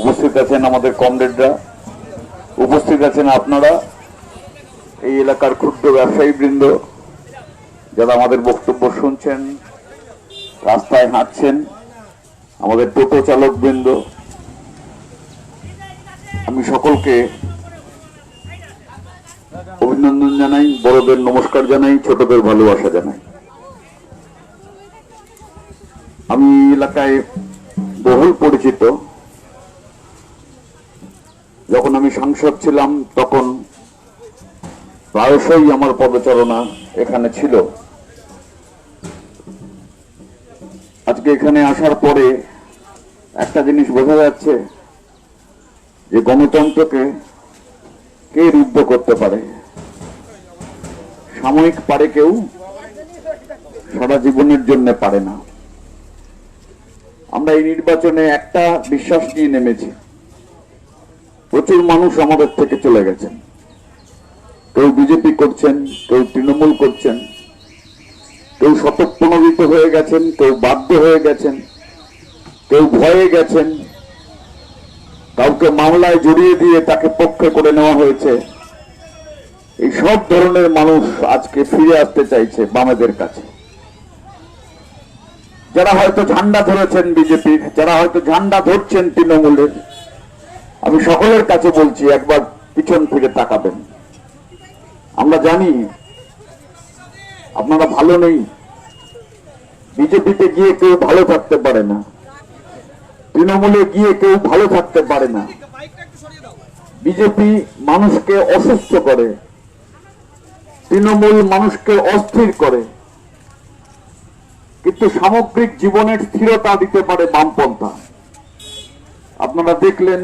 উপস্থিত আছেন আমাদের কমরেডরা। উপস্থিত আছেন আপনারা, এই এলাকার ক্ষুদ্র ব্যবসায়ী বৃন্দ যারা আমাদের বক্তব্য শুনছেন, রাস্তায় হাঁটছেন, আমাদের টোটো চালক বৃন্দ আমি সকলকে অভিনন্দন জানাই, বড়দের নমস্কার জানাই, ছোটদের ভালোবাসা জানাই। আমি এলাকায় বহুল পরিচিত। যখন আমি সাংসদ ছিলাম, তখন প্রায়শই আমার পদচারণা এখানে ছিল। আজকে এখানে আসার পরে একটা জিনিস বোঝা যাচ্ছে যে গণতন্ত্রকে কে রুদ্ধ করতে পারে? সাময়িক পারে কেউ, সারা জীবনের জন্য পারে না। আমরা এই নির্বাচনে একটা বিশ্বাস নিয়ে নেমেছি। প্রচুর মানুষ আমাদের থেকে চলে গেছেন। কেউ বিজেপি করছেন, কেউ তৃণমূল করছেন, কেউ শতপ্রণোদিত হয়ে গেছেন, কেউ বাধ্য হয়ে গেছেন, কেউ ভয়ে গেছেন। কাউকে মামলায় জড়িয়ে দিয়ে তাকে পক্ষে করে নেওয়া হয়েছে। এই সব ধরনের মানুষ আজকে ফিরে আসতে চাইছে বামেদের কাছে। যারা হয়তো ঝান্ডা ধরেছেন বিজেপির, যারা হয়তো ঝান্ডা ধরছেন তৃণমূলের আমি সকলের কাছে বলছি, একবার পিছন ফিরে তাকাবেন। আমরা জানি আপনারা ভালো নেই। বিজেপিতে গিয়ে কেউ ভালো থাকতে পারে না। তৃণমূলে গিয়ে কেউ ভালো থাকতে পারে না। বিজেপি মানুষকে অসুস্থ করে। তৃণমূল মানুষকে অস্থির করে। কিন্তু সামগ্রিক জীবনের স্থিরতা দিতে পারে বামপন্থা। আপনারা দেখলেন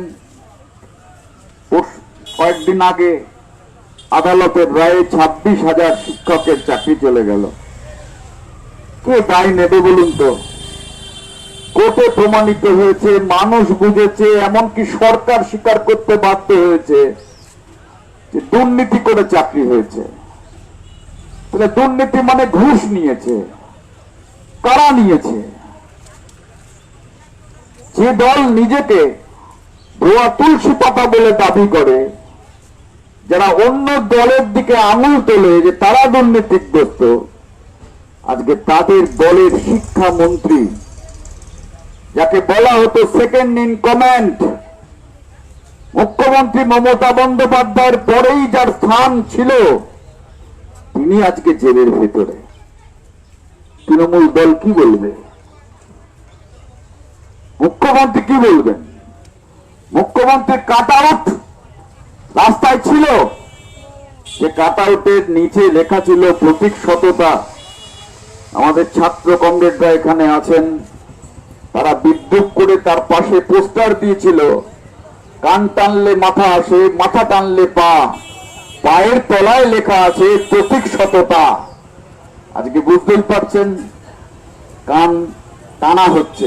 কয়েকদিন আগে আদালতের রায়ে ছাব্বিশ হাজার শিক্ষকের চাকরি চলে গেল। কে দায় নেবে বলুন তো? কোর্টে প্রমাণিত হয়েছে, মানুষ বুঝেছে, এমনকি সরকার স্বীকার করতে বাধ্য হয়েছে যে দুর্নীতি করে চাকরি হয়েছে। তাহলে দুর্নীতি মানে ঘুষ নিয়েছে। কারা নিয়েছে? যে দল নিজেকে ভুয়া তুলসী পাতা বলে দাবি করে। যারা অন্য দলের দিকে আঙুল তোলে যে তারা দুর্নীতিগ্রস্ত। আজকে তাদের দলের শিক্ষামন্ত্রী, যাকে বলা হতো সেকেন্ড ইন কমেন্ট মুখ্যমন্ত্রী মমতা বন্দ্যোপাধ্যায়ের পরেই যার স্থান ছিল, তিনি আজকে জেলের ভেতরে। তৃণমূল দল কি বলবে? মুখ্যমন্ত্রী কি বলবেন? মুখ্যমন্ত্রী কাট আউট রাস্তায় ছিল। যে কাট আউটের নিচে লেখা ছিল প্রতীক সততা। আমাদের ছাত্র কমরেডরা এখানে আছেন। তারা বিদ্রুপ করে তার পাশে পোস্টার দিয়েছিল। কান টানলে মাথা আসে, মাথা টানলে পা। পায়ের তলায় লেখা আছে প্রতীক সততা। আজকে বুঝতেই পারছেন কান টানা হচ্ছে।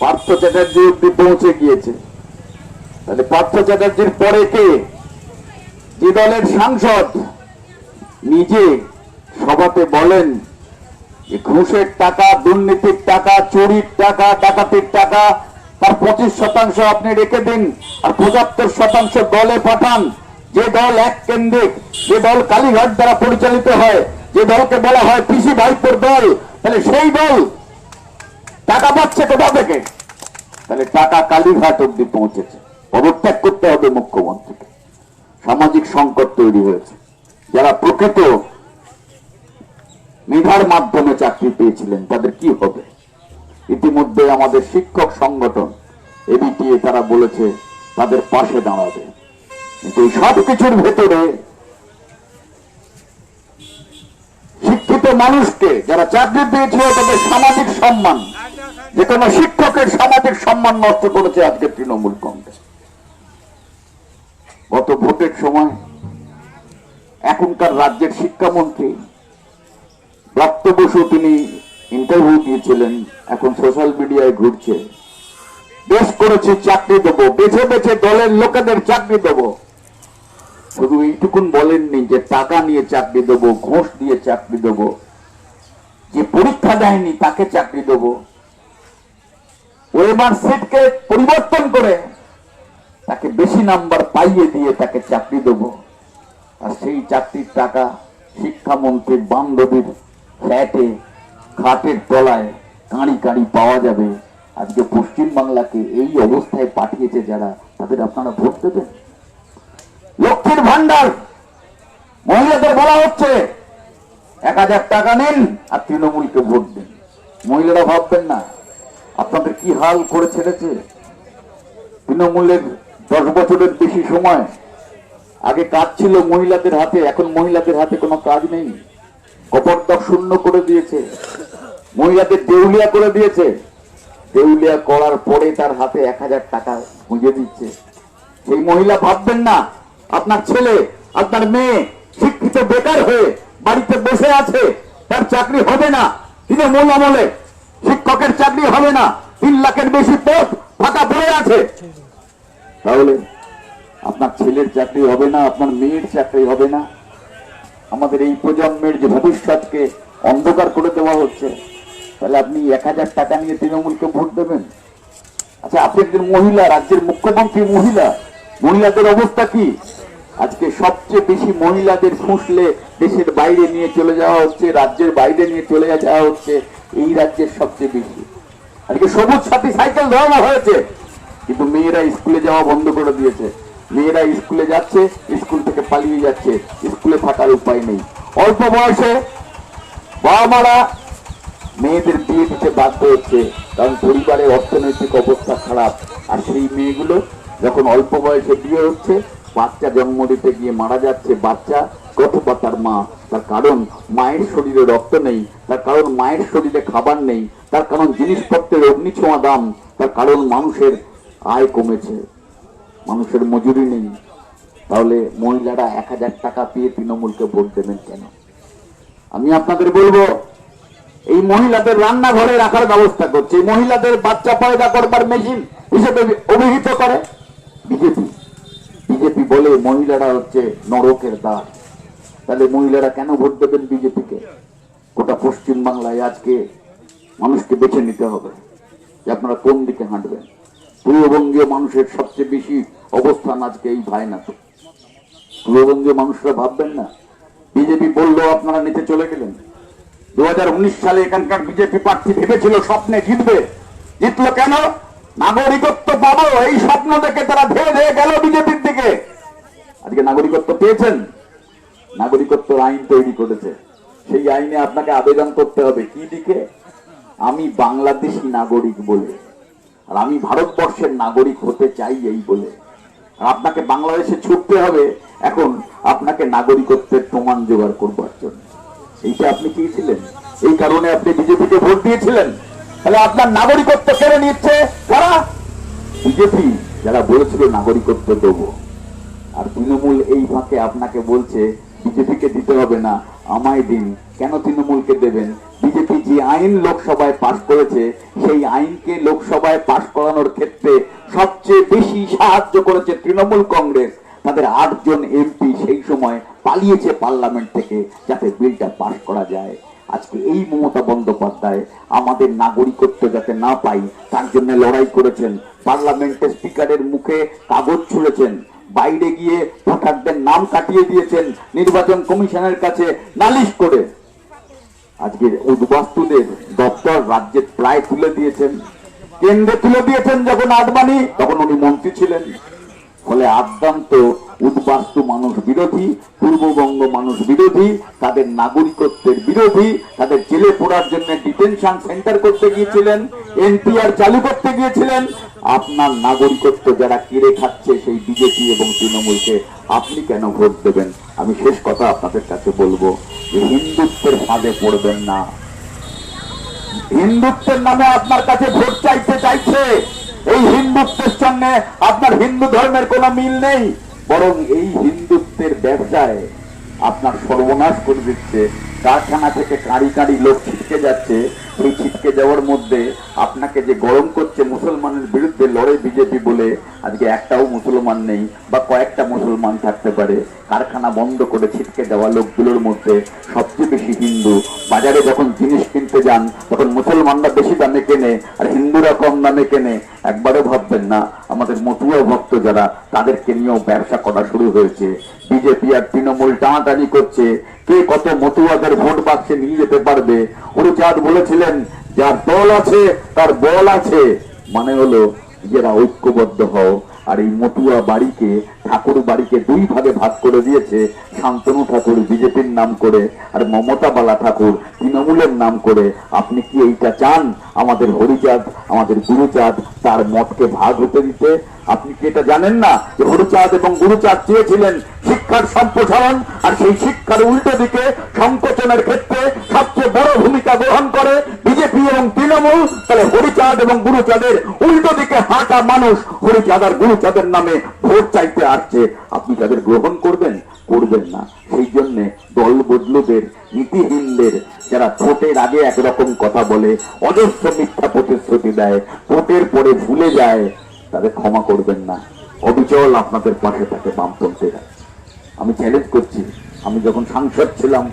পার্থ চ্যাটার্জি অব্দি পৌঁছে গিয়েছে। তাহলে পার্থ চ্যাটার্জির পরে কে? যে দলের সাংসদ নিজে সভাতে বলেন যে ঘুষের টাকা, দুর্নীতির টাকা, চুরির টাকা, ডাকাতির টাকা, তার পঁচিশ শতাংশ আপনি রেখে দিন আর পঁচাত্তর শতাংশ দলে পাঠান। যে দল এক কেন্দ্রিক, যে দল কালীঘাট দ্বারা পরিচালিত হয়, যে দলকে বলা হয় পিসি ভাইপোর দল, তাহলে সেই দল টাকা পাচ্ছে কোথা থেকে? তাহলে টাকা কালীঘাট অব্দি পৌঁছেছে। পদত্যাগ করতে হবে মুখ্যমন্ত্রীকে। সামাজিক সংকট তৈরি হয়েছে। যারা প্রকৃত মেধার মাধ্যমে চাকরি পেয়েছিলেন, তাদের কি হবে? ইতিমধ্যে আমাদের শিক্ষক সংগঠন, এবিটিএ, তারা বলেছে, তাদের পাশে দাঁড়াবে। কিন্তু সব কিছুর ভেতরে শিক্ষিত মানুষকে যারা চাকরি পেয়েছিল, তাদের সামাজিক সম্মান যে কোনো শিক্ষকের সামাজিক সম্মান নষ্ট করেছে আজকে তৃণমূল কংগ্রেস। গত ভোটের সময় এখনকার রাজ্যের শিক্ষামন্ত্রী ব্রত্য বসু তিনি ইন্টারভিউ দিয়েছিলেন, এখন সোশ্যাল মিডিয়ায় ঘুরছে। বেশ করেছি, চাকরি দেবো, বেছে বেছে দলের লোকেদের চাকরি দেবো। শুধু এইটুকুন বলেননি যে টাকা নিয়ে চাকরি দেবো, ঘোষ দিয়ে চাকরি দেবো। যে পরীক্ষা দেয়নি তাকে চাকরি দেবো। ওয়েমার সিটকে পরিবর্তন করে তাকে বেশি নাম্বার পাইয়ে দিয়ে তাকে চাকরি দেবো। আর সেই চাকরির টাকা শিক্ষামন্ত্রীর বান্ধবীর ফ্ল্যাটে, খাটের তলায় কাঁড়ি কাঁড়ি পাওয়া যাবে। আজকে পশ্চিম বাংলাকে এই অবস্থায় পাঠিয়েছে যারা, তাদের আপনারা ভোট দেবেন? লক্ষ্মীর ভান্ডার মহিলাদের বলা হচ্ছে, এক হাজার টাকা নেন আর তৃণমূলকে ভোট দিন। মহিলারা ভাববেন না, আপনাদের কি হাল করে ছেড়েছে? তৃণমূলের দশ বছরের বেশি সময়। আগে কাজ ছিল মহিলাদের হাতে, এখন মহিলাদের হাতে কোনো কাজ নেই। কপর্দক শূন্য করে দিয়েছে। মহিলাদের দেউলিয়া করে দিয়েছে। দেউলিয়া করার পরে তার হাতে এক হাজার টাকা গুঁজে দিচ্ছে। সেই মহিলা ভাববেন না, আপনার ছেলে, আপনার মেয়ে শিক্ষিত বেকার হয়ে বাড়িতে বসে আছে, তার চাকরি হবে না তৃণমূল আমলে। শিক্ষকের চাকরি হবে না, তিন লাখের বেশি পথ ফাঁকা পড়ে আছে। তাহলে আপনার ছেলের চাকরি হবে না, আপনার মেয়ের চাকরি হবে না। আমাদের এই প্রজন্মের যে ভবিষ্যৎকে অন্ধকার করে দেওয়া হচ্ছে, তাহলে আপনি এক হাজার টাকা নিয়ে তৃণমূলকে ভোট দেবেন? আচ্ছা আপনি একজন মহিলা, রাজ্যের মুখ্যমন্ত্রী মহিলা, মহিলাদের অবস্থা কি? আজকে সবচেয়ে বেশি মহিলাদের ফুসলে দেশের বাইরে নিয়ে চলে যাওয়া হচ্ছে, রাজ্যের বাইরে নিয়ে চলে যাওয়া হচ্ছে, এই রাজ্যের সবচেয়ে বেশি। আজকে সবুজ সাথী সাইকেল ধরানো হয়েছে। কিন্তু মেয়েরা স্কুলে যাওয়া বন্ধ করে দিয়েছে। মেয়েরা স্কুলে যাচ্ছে, স্কুল থেকে পালিয়ে যাচ্ছে। স্কুলে থাকার উপায় নেই। অল্প বয়সে বাবা মারা মেয়েদের বিয়ে দিতে বাধ্য হচ্ছে, কারণ পরিবারের অর্থনৈতিক অবস্থা খারাপ। আর সেই মেয়েগুলো যখন অল্প বয়সে বিয়ে হচ্ছে, বাচ্চা জন্ম দিতে গিয়ে মারা যাচ্ছে, বাচ্চা অথবা তার মা। তার কারণ মায়ের শরীরে রক্ত নেই, তার কারণ মায়ের শরীরে খাবার নেই, তার কারণ জিনিসপত্রের অগ্নিছোঁয়া দাম, তার কারণ মানুষের আয় কমেছে। মানুষের মজুরি নেই। তাহলে মহিলারা এক হাজার টাকা পেয়ে তৃণমূলকে ভোট দেবেন কেন? আমি আপনাদের বলব, এই মহিলাদের রান্নাঘরে রাখার ব্যবস্থা করছে। মহিলাদের বাচ্চা পয়দা করবার মেশিন হিসেবে অভিহিত করে বিজেপি। বিজেপি বলে মহিলারা হচ্ছে নরকের দ্বার। তাহলে মহিলারা কেন ভোট দেবেন বিজেপিকে? গোটা পশ্চিম বাংলায় আজকে মানুষকে বেছে নিতে হবে যে আপনারা কোন দিকে হাঁটবেন? পূর্ববঙ্গীয় মানুষের সবচেয়ে বেশি অবস্থান আজকে এই ভাইনাতে। পূর্ববঙ্গীয় মানুষরা ভাববেন না। বিজেপি বলল আপনারা নিচে চলে গেলেন। দু হাজার উনিশ সালে এখানকার বিজেপি প্রার্থী ভেবেছিল স্বপ্নে জিতবে। জিতলো কেন? নাগরিকত্ব পাবো, এই স্বপ্ন দেখে তারা ধেয়ে ধেয়ে গেল বিজেপির দিকে। আজকে নাগরিকত্ব পেয়েছেন। নাগরিকত্ব আইন তৈরি করেছে। সেই আইনে আপনাকে আবেদন করতে হবে। কি দিকে? আমি বাংলাদেশি নাগরিক বলে। আর আমি ভারতবর্ষের নাগরিক হতে চাই এই বলে। আর আপনাকে বাংলাদেশে ছুটতে হবে, এখন আপনাকে নাগরিকত্বের প্রমাণ জোগাড় করবার জন্য। এইটা আপনি চেয়েছিলেন এই কারণে আপনি বিজেপিকে ভোট দিয়েছিলেন। তাহলে আপনার নাগরিকত্ব কেড়ে নিচ্ছে কারা? বিজেপি, যারা বলেছিল নাগরিকত্ব দেবো। আর তৃণমূল এই ফাঁকে আপনাকে বলছে, বিজেপিকে দিতে হবে না। আমায় দিন। কেন তৃণমূলকে দেবেন? বিজেপি যে আইন লোকসভায় পাশ করেছে, সেই আইনকে লোকসভায় পাশ করানোর ক্ষেত্রে সবচেয়ে বেশি সাহায্য করেছে তৃণমূল কংগ্রেস। তাদের আটজন এমপি সেই সময় পালিয়েছে পার্লামেন্ট থেকে যাতে বিলটা পাশ করা যায়। আজকে এই মমতা বন্দ্যোপাধ্যায় আমাদের নাগরিকত্ব যাতে না পাই, তার জন্য লড়াই করেছেন। পার্লামেন্টের স্পিকারের মুখে কাগজ ছুঁড়েছেন। বাইরে গিয়ে ভোটারদের নাম কাটিয়ে দিয়েছেন নির্বাচন কমিশনের কাছে নালিশ করে। আজকে উদ্বাস্তুদের দপ্তর রাজ্যে প্রায় তুলে দিয়েছেন। কেন্দ্রে তুলে দিয়েছেন যখন আদবানি তখন উনি মন্ত্রী ছিলেন। ফলে আদ্যান্ত উদ্বাস্তু মানুষ বিরোধী, পূর্ববঙ্গ মানুষ বিরোধী, তাদের নাগরিকত্বের বিরোধী, তাদের জেলে পড়ার জন্য ডিটেনশন সেন্টার করতে গিয়েছিলেন এনপিআর চালু করতে গিয়েছিলেন আপনার নাগরিকত্ব যারা কিরে খাচ্ছে সেই বিজেপি এবং তৃণমূলকে আপনি কেন ভোট দেবেন? আমি শেষ কথা আপনাদের কাছে বলব যে হিন্দুত্বের ফাঁদে পড়বেন না। হিন্দুত্বের নামে আপনার কাছে ভোট চাইতে চাইছে। এই হিন্দুত্বের সঙ্গে আপনার হিন্দু ধর্মের কোনো মিল নেই। বরং এই হিন্দুত্বের ব্যবসায় আপনার সর্বনাশ করে দিচ্ছে কারখানা থেকে কাঁড়ি কাঁড়ি লোক ছিটকে যাচ্ছে। সেই ছিটকে যাওয়ার মধ্যে আপনাকে যে গরম করছে মুসলমানের বিরুদ্ধে লড়ে বিজেপি বলে, আজকে একটাও মুসলমান নেই বা কয়েকটা মুসলমান থাকতে পারে। কারখানা বন্ধ করে ছিটকে যাওয়া লোকগুলোর মধ্যে সবচেয়ে বেশি হিন্দু। বাজারে যখন জিনিস কিনতে যান, তখন মুসলমানরা বেশি দামে কেনে, আর হিন্দুরা কম দামে কেনে। একবারও ভাববেন না, আমাদের মতুয়া ভক্ত যারা, তাদেরকে নিয়েও ব্যবসা করা শুরু হয়েছে। বিজেপি আর তৃণমূল টানাটানি করছে। কে কত মতুয়াদের ভোট পাচ্ছে নিয়ে যেতে পারবে? চাঁদ বলেছিলেন, যার দল আছে, তার বল আছে। মানে হলো, নিজেরা ঐক্যবদ্ধ হও। আর এই মতুয়া বাড়িকে, ঠাকুর বাড়িকে দুই ভাগে ভাগ করে দিয়েছে শান্তনু ঠাকুর, বিজেপির নাম করে, আর মমতা বালা ঠাকুর, তৃণমূলের নাম করে। আপনি কি এইটা চান? আমাদের হরিচাঁদ, আমাদের গুরুচাঁদ তার মতকে ভাগ হতে দিতে। আপনি কি এটা জানেন না যে হরিচাঁদ এবং গুরুচাঁদ চেয়েছিলেন শিক্ষার সম্প্রসারণ, আর সেই শিক্ষার উল্টো দিকে সংকোচনের ক্ষেত্রে সবচেয়ে বড় ভূমিকা গ্রহণ করে? বিজেপি এবং তৃণমূল, তাহলে হরিচাঁদ এবং গুরুচাঁদের উল্টো দিকে হাঁটা মানুষ হরিচাঁদ আর গুরুচাঁদের নামে ভোট চাইতে আসছে। আপনি তাদের গ্রহণ করবেন করবেন না। সেই জন্য দল বদলুদের, নীতিহীনদের, যারা ভোটের আগে একরকম কথা বলে, অজস্র মিথ্যা প্রতিশ্রুতি দেয়, ভোটের পরে ভুলে যায়, তাদের ক্ষমা করবেন না। অবিচল আপনাদের পাশে থাকে বামপন্থীরা। আমি চ্যালেঞ্জ করছি, আমি যখন সাংসদ ছিলাম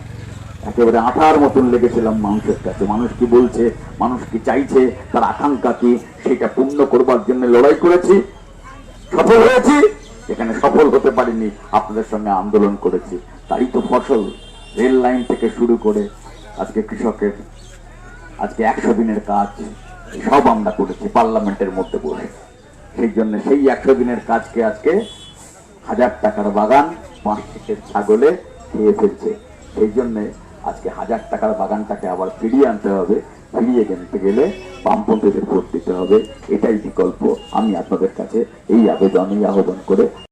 একেবারে আঠার মতন লেগেছিলাম মানুষের কাছে। মানুষ কি বলছে, মানুষ কি চাইছে, তার আকাঙ্ক্ষা কি, সেটা পূর্ণ করবার জন্য লড়াই করেছি, সফল হয়েছি, এখানে সফল হতে পারিনি, আপনাদের সঙ্গে আন্দোলন করেছি। তাই তো ফসল, রেল লাইন থেকে শুরু করে আজকে কৃষকের, আজকে একশো দিনের কাজ, সব আমরা করেছি, পার্লামেন্টের মধ্যে বসে। সেই জন্য সেই একশো দিনের কাজকে আজকে হাজার টাকার বাগান পাঁচ থেকে ছাগলে খেয়ে ফেলছে। সেই জন্য আজকে হাজার টাকার বাগানটাকে আবার ফিরিয়ে আনতে হবে, ফিরিয়ে কিনতে গেলে বামপন্থীদের ভোট দিতে হবে, এটাই বিকল্প। আমি আপনাদের কাছে এই আবেদন এই আবেদন করে